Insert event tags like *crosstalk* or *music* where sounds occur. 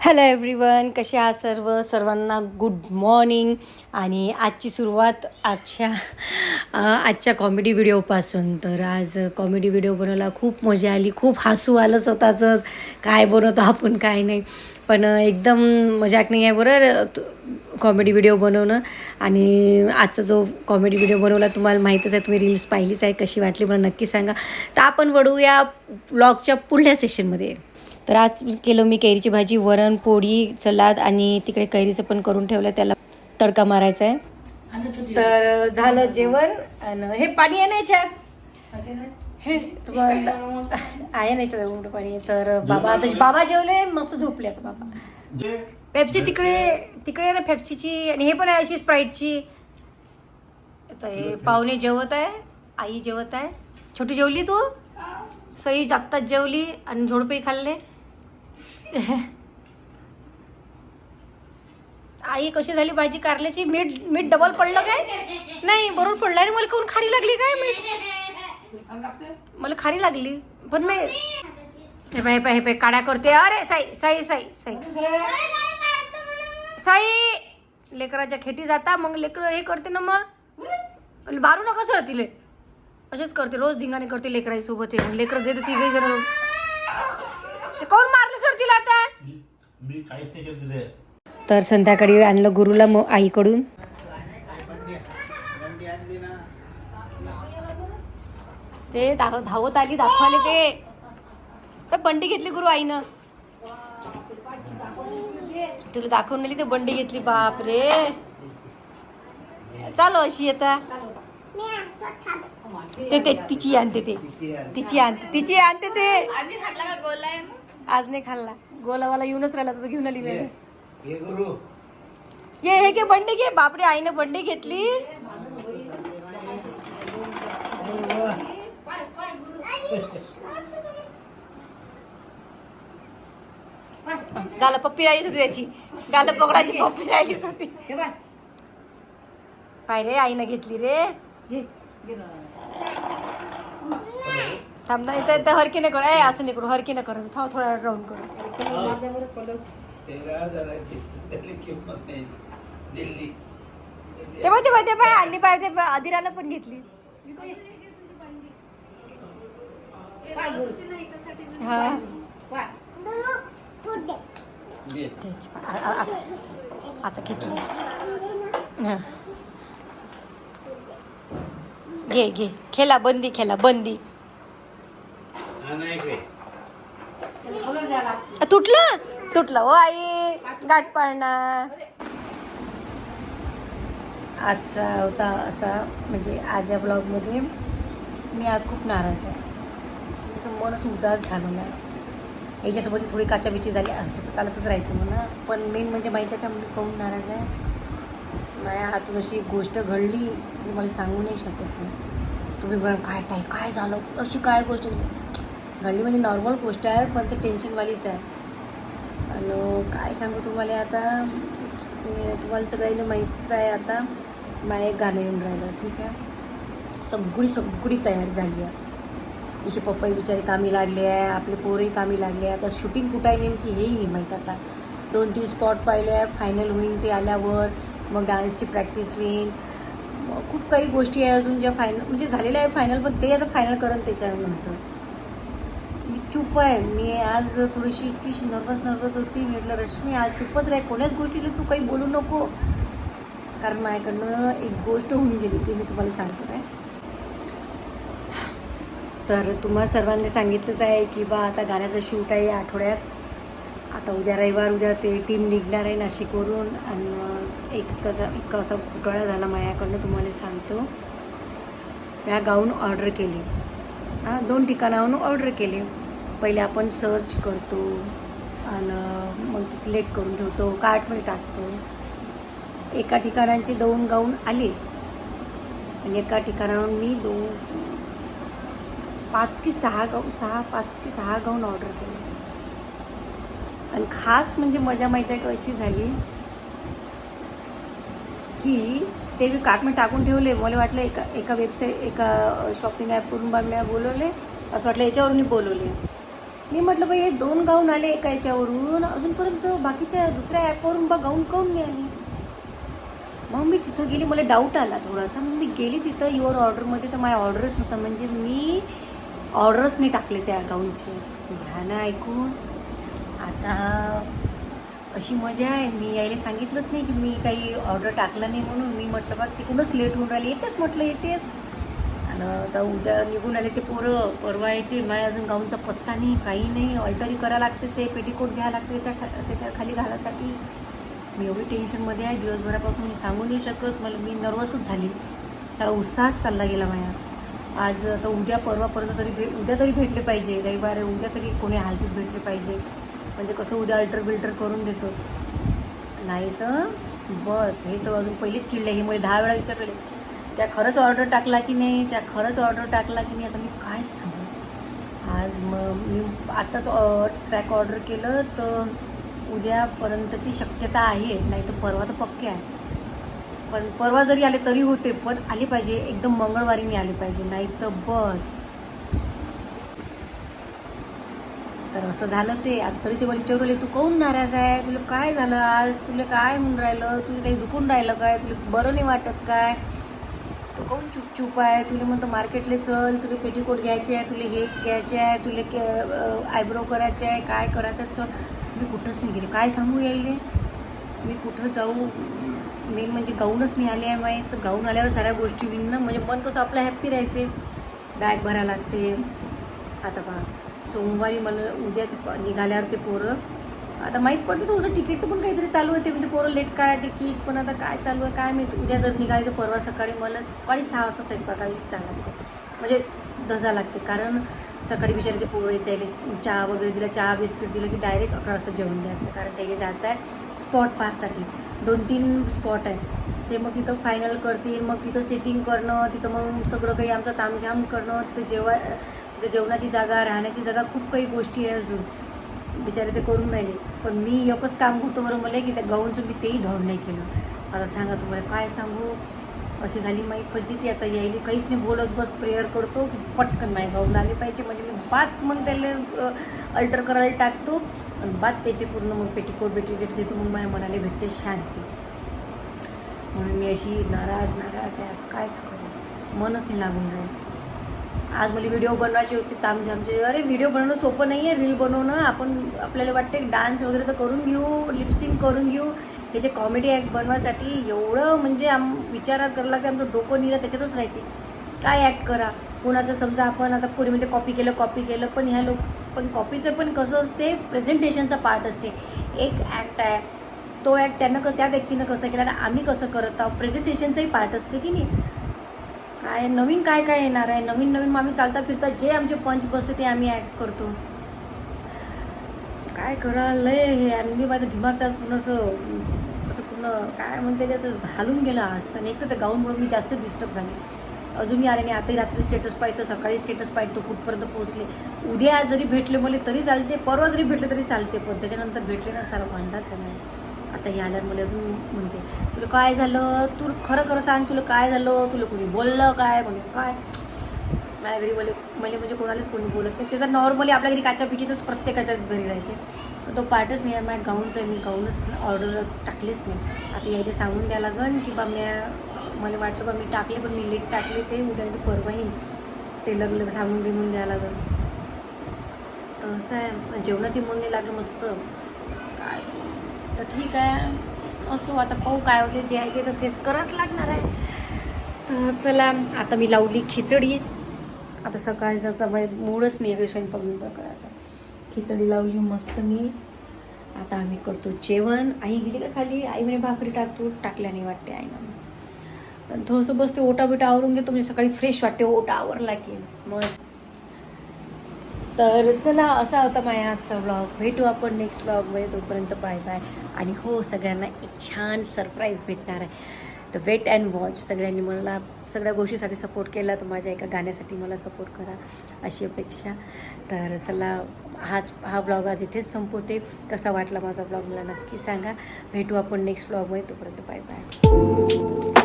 Hello everyone कसे आहात सर्व? सर्वांना गुड मॉर्निंग आणि आजची सुरुवात आजच्या आजच्या कॉमेडी व्हिडिओपासून तर आज कॉमेडी व्हिडिओ बनवला खूप मजा आली. खूप हसू आलं स्वतःचं काय बनवतो आपण काय नाही. पण एकदम मजाक नाही आहे बरं कॉमेडी व्हिडिओ बनवणं. आणि आजचा जो कॉमेडी व्हिडिओ बनवला तुम्हाला माहीतच आहे तुम्ही रील्स पाहिलीच आहे. कशी वाटली मला नक्की सांगा. तर आपण वळूया ब्लॉगच्या पुढल्या सेशनमध्ये तर आज केलं मी कैरीची भाजी वरण पोळी सलाद आणि तिकडे कैरीचं पण करून ठेवलं त्याला तडका मारायचा आहे तर झालं जेवण आणि हे पाणी आहे ना याच्यात? हे आहे ना याच्यात एवढं पाणी. तर बाबा आता बाबा जेवले मस्त झोपले आता बाबा. पेप्सी तिकडे तिकडे आहे ना पेप्सीची आणि हे पण आहे अशी स्प्राईटची. आता हे पाहुणे जेवत आहे आई जेवत आहे. छोटी जेवली तू? सई जागतात जेवली आणि झोडपे खाल्ले. *laughs* आई कशी झाली भाजी? कारल्याची मीठ मीठ डबल पडलं काय? नाही बरोबर पडलं. आणि मला कोण खारी लागली काय मीठ? मला खारी लागली पण नाही. हे पाय हे पाय हे पाय काड्या करते. अरे साई साई साई साई. साई लेकराच्या खेटी जाता मग लेकर हे करते ना मग. बारू नका सर तिले असेच करते रोज धिंगाणे करते लेकराई सोबत हे. मग लेकर देते तिघे जण ते कोण मारले? तिला आता? मी काहीच नाही केलं तिथे. तर संध्याकाळी आणलं गुरुला मग आईकडून. ते धाव धावत आली दाखवाले ते. तर बंडी घेतली गुरु आईनं. तुला दाखवून नेली ते बंडी घेतली बाप रे चालो अशी आता. ते ते तिची आणते ते. तिची आणते तिची आणते ते. आज नाही खाल्ला. गोलावाला येऊनच राहिला तो घेऊन आली मी हे गुरु. ये हे घे बंडी घे. बापरे आईने बंडी घेतली. झालं पप्पी राहिलीच होती त्याची. गाल पकडायची पप्पी राहिलीच होती. पाय रे आईनं घेतली रे. थांब ना इथं इथं हरकीने कर ए असं नाही करू हरकीने कर थांब थोडा राऊंड करू. तेरा माहिती माहिती किंमत नाही दिल्ली पाय आणली पाहिजे आदिराला पण घेतली. आता घेतली. घे घे खेला बंदी खेला बंदी. तुटलं? तुटलं. ओ आई गाठ पाळणार. आजचा होता असा म्हणजे आज या ब्लॉगमध्ये मी आज खूप नाराज आहे. त्याचं मन असं उदास झालं ना. याच्यासोबत थोडी काचाबिची झाली. तर चालतच राहते म्हणा. पण मेन म्हणजे माहिती आहे का मी काहून नाराज आहे? माझ्या हातून अशी गोष्ट घडली ती मला सांगू नाही शकत नाही तुम्ही बघा काय ताई काय झालं? अशी काय गोष्ट घडली म्हणजे नॉर्मल गोष्ट आहे पण ते टेन्शनवालीच आहे. आणि काय सांगू तुम्हाला आता? हे तुम्हाला सगळ्याला माहीतच आहे आता. माझ्या एक गाणं येऊन राहिलं ठीक आहे? सगळी सगळी तयारी झाली आहे. हिचे पप्पाही बिचारे कामी लागले आहे आपले पोरही कामी लागले आहे. आता शूटिंग कुठं आहे नेमकी हेही नाही माहीत आता. दोन तीन स्पॉट पाहिले आहे फायनल होईन ते आल्यावर मग डान्सची प्रॅक्टिस होईल. मग खूप काही गोष्टी आहे अजून ज्या फायनल म्हणजे झालेल्या आहे फायनल पण ते आता फायनल करण त्याच्यानंतर. चुप आहे. मी आज थोडीशी इतकी नर्वस नर्वस होती. मी म्हटलं रश्मी आज चुपच राह. कोण्याच गोष्टीला तू काही बोलू नको. कारण माझ्याकडनं एक गोष्ट होऊन गेली ती मी तुम्हाला सांगतो. आहे तर तुम्हा सर्वांनी सांगितलंच आहे की बा आता गाण्याचं शूट आहे या आठवड्यात. आता उद्या रविवार उद्या ते टीम निघणार आहे नाशिकवरून. आणि एक कसा इतका असा घोटाळा झाला माझ्याकडनं तुम्हाला सांगतो. या गाऊन ऑर्डर केली. हां दोन ठिकाणाहून ऑर्डर केली. पहिले आपण सर्च करतो आणि मग ते सिलेक्ट करून ठेवतो कार्टमध्ये टाकतो. एका ठिकाणांचे दोन गाऊन आले आणि एका ठिकाणाहून मी दोन पाच की सहा गाऊ सहा पाच की सहा गाऊन ऑर्डर केले. आणि खास म्हणजे मजा माहीत आहे का अशी झाली की ते मी कार्टमध्ये टाकून ठेवले. मला वाटलं एका एका वेबसाईट एका शॉपिंग ॲपवरून बा मी बोलवले असं वाटलं याच्यावरून मी बोलवले. मी म्हटलं बाई हे दोन गाऊन आले एका याच्यावरून. अजूनपर्यंत बाकीच्या दुसऱ्या ॲपवरून बा गाऊन काऊन मिळाली मग मी तिथं गेली. मला डाऊट आला थोडासा. मग मी गेली तिथं. युअर ऑर्डरमध्ये तर माझ्या ऑर्डरच नव्हता. म्हणजे मी ऑर्डरच नाही टाकले त्या गाऊनचे. घ्या ना ऐकून. आता अशी मजा आहे. मी यायला सांगितलंच नाही की मी काही ऑर्डर टाकलं नाही म्हणून. मी म्हटलं बा तिकडूनच लेट होऊन राहिली. येतेच म्हटलं येतेच आणि आता उद्या निघून आले ते पोरं परवा येते माय अजून गाऊनचा पत्ता नाही काही नाही ऑल्टरी करावं लागते ते पेटीकोट घ्यावं लागते त्याच्या खा त्याच्याखाली घालासाठी. मी एवढी टेन्शनमध्ये आहे दिवसभरापासून मी सांगू नाही शकत मला मी नर्वसच झाली. सारा उत्साहात चालला गेला माझ्या. आज आता उद्या परवापर्यंत तरी भे उद्या तरी भेटले पाहिजे रविवार आहे, उद्या तरी कोणी हालतीत भेटले पाहिजे. म्हणजे कसं उद्या अल्टर बिल्टर करून देतो. नाही तर बस हे तर अजून पहिलेच चिडले हे मुळे दहा वेळा विचारले. त्या खरंच ऑर्डर टाकला की नाही त्या खरंच ऑर्डर टाकला की नाही आता मी काय सांगू? आज मग मी आत्ताच ट्रॅक ऑर्डर केलं तर उद्यापर्यंतची शक्यता आहे नाही तर परवा तर पक्के आहे. पण परवा जरी आले तरी होते पण आले पाहिजे एकदम मंगळवारी मी आले पाहिजे नाही तर बस. तर असं झालं ते आता तरी ते मला विचारले तू काऊन नाराज आहे? तुला काय झालं आज? तुला काय म्हणून राहिलं? तुला काही दुखून राहिलं काय? तुला बरं नाही वाटत काय? काहून काऊन चुप आहे? तुला म्हणतो मार्केटला चल तुला पेटीकोट घ्यायचे आहे तुला हे घ्यायचे आहे तुला आयब्रो करायचे आहे काय करायचं चल. मी कुठंच नाही गेले. काय सांगू यायले? मी कुठं जाऊ? मेन म्हणजे गाऊनच नाही आले आहे माहीत तर गाऊन आल्यावर साऱ्या गोष्टी विन ना. म्हणजे मन कसं आपलं हॅप्पी राहते. बॅग भरायला लागते. आता पहा सोमवारी मला उद्या निघाल्यावर ते पोरं आता माहीत पडते तुमचं तिकीटचं पण काहीतरी चालू आहे. ते म्हणजे पोरं लेट काय तिकीट पण आता काय चालू आहे काय माहिती. उद्या जर निघाली तर परवा सकाळी मला सकाळी सहा वाजता स्वयंपाकाला चहा लागते. म्हणजे धजा लागते. कारण सकाळी बिचारे ते पोरं येते त्याला चहा वगैरे दिला चहा बिस्किट दिलं की डायरेक्ट अकरा वाजता जेवण द्यायचं. कारण त्याला जायचं आहे स्पॉट पाससाठी दोन तीन स्पॉट आहे. ते मग तिथं फायनल करतील मग तिथं सेटिंग करणं तिथं मग सगळं काही आमचं तामझाम करणं तिथं जेवा तिथं जेवणाची जागा राहण्याची जागा खूप काही गोष्टी आहे अजून. बिचारे ते करून राहिले. पण मी एकच काम करतो बरं मला की त्या गाऊनचं मी तेही धड नाही केलं. आता सांगा तुम्हाला काय सांगू? अशी झाली माई फजिती. आता यायली काहीच नाही. बोलत बस प्रेयर करतो की पटकन माई गाऊन आले पाहिजे. म्हणजे मी बात मग त्याला अल्टर करायला टाकतो. आणि बात त्याचे पूर्ण मग पेटीकोट बेटीकोट घेतो. मग माझ्या मनाला भेटते शांती. म्हणून मी अशी नाराज नाराज आहे. आज कायच करू? मनच नाही लागून राहिलं. आज मला व्हिडिओ बनवायचे होते तामझामचे अरे व्हिडिओ बनवणं सोपं नाही आहे रील बनवणं. आपण आपल्याला वाटते डान्स वगैरे तर करून घेऊ लिपसिंग करून घेऊ. हे जे कॉमेडी ॲक्ट बनवायसाठी एवढं म्हणजे आम विचारात करला की आमचं डोकं निरा त्याच्यातच राहते. काय ॲक्ट करा? कोणाचं समजा आपण आता कोणीमध्ये कॉपी केलं कॉपी केलं पण ह्या लोक पण कॉपीचं पण कसं असते? प्रेझेंटेशनचा पार्ट असते. एक ॲक्ट आहे. तो ॲक्ट त्यानं क त्या व्यक्तीनं कसं केला आणि आम्ही कसं करत आहोत? प्रेझेंटेशनचाही पार्ट असते की नाही? काय नवीन काय काय येणार आहे? नवीन नवीन आम्ही चालता फिरता जे आमचे पंच बसते ते आम्ही ॲक्ट करतो. काय करा लय हे आणि मी माझं दिमाग त्यात पूर्ण असं असं पूर्ण काय म्हणते ते असं घालून गेलं आज. तर एक तर त्या गाऊनमुळे मी जास्त डिस्टर्ब झाले. अजूनही आले नाही. आताही रात्री स्टेटस पाहिजे सकाळी स्टेटस पाहिजे तो कुठपर्यंत पोहोचले? उद्या जरी भेटले मला तरी चालते परवा जरी भेटले तरी चालते पण त्याच्यानंतर भेटले ना सारा अंदाज आहे. नाही आता हे आल्यावर मला अजून म्हणते तुला काय झालं? तू खरं खरं सांग तुला काय झालं? तुला कोणी बोललं काय? कोणी काय? माझ्या घरी मला मला म्हणजे कोणालाच कोणी बोलत नाही. ते तर नॉर्मली आपल्या घरी काच्या पिठीतच प्रत्येकाच्या घरी राहते. तो पार्टच नाही आहे माझ्या गाऊनचा मी गाऊनच ऑर्डर टाकलेच नाही. आता यायला सांगून द्या लागन की बा म्या मला वाटलं बा मी टाकले पण मी लेट टाकले ते उद्या ते परवा येईन. टेलरला सांगून बिगून द्या लागन. तर असं आहे. जेवणात मन नाही लागलं मस्त. तर ठीक आहे. असो आता पाहू काय होते जे आहे ते तर फेस करावंच लागणार आहे. तर चला आता मी लावली खिचडी. आता सकाळचा मूडच नाही आहे स्वयंपाक बिंपाक करायचा. खिचडी लावली मस्त मी. आता आम्ही करतो जेवण. आई गेली का खाली? आई म्हणे भाकरी टाकतो टाकल्याने वाटते आईनं मग थोडंसं बसते ओटा बिटा आवरून घेतो म्हणजे सकाळी फ्रेश वाटते. ओटा आवरला की. मस्त. तर चला असा होता माझ्या आजचा ब्लॉग भेटू आपण नेक्स्ट ब्लॉगमध्ये तोपर्यंत बाय बाय आणि हो सगळ्यांना एक छान सरप्राईज भेटणार आहे. तर वेट अँड वॉच सगळ्यांनी मला सगळ्या गोष्टीसाठी सपोर्ट केला. तर माझ्या एका गाण्यासाठी मला सपोर्ट करा अशी अपेक्षा. तर चला हाच हा ब्लॉग आज इथेच संपवते. कसा वाटला माझा ब्लॉग मला नक्की सांगा. भेटू आपण नेक्स्ट ब्लॉगमध्ये तोपर्यंत बाय बाय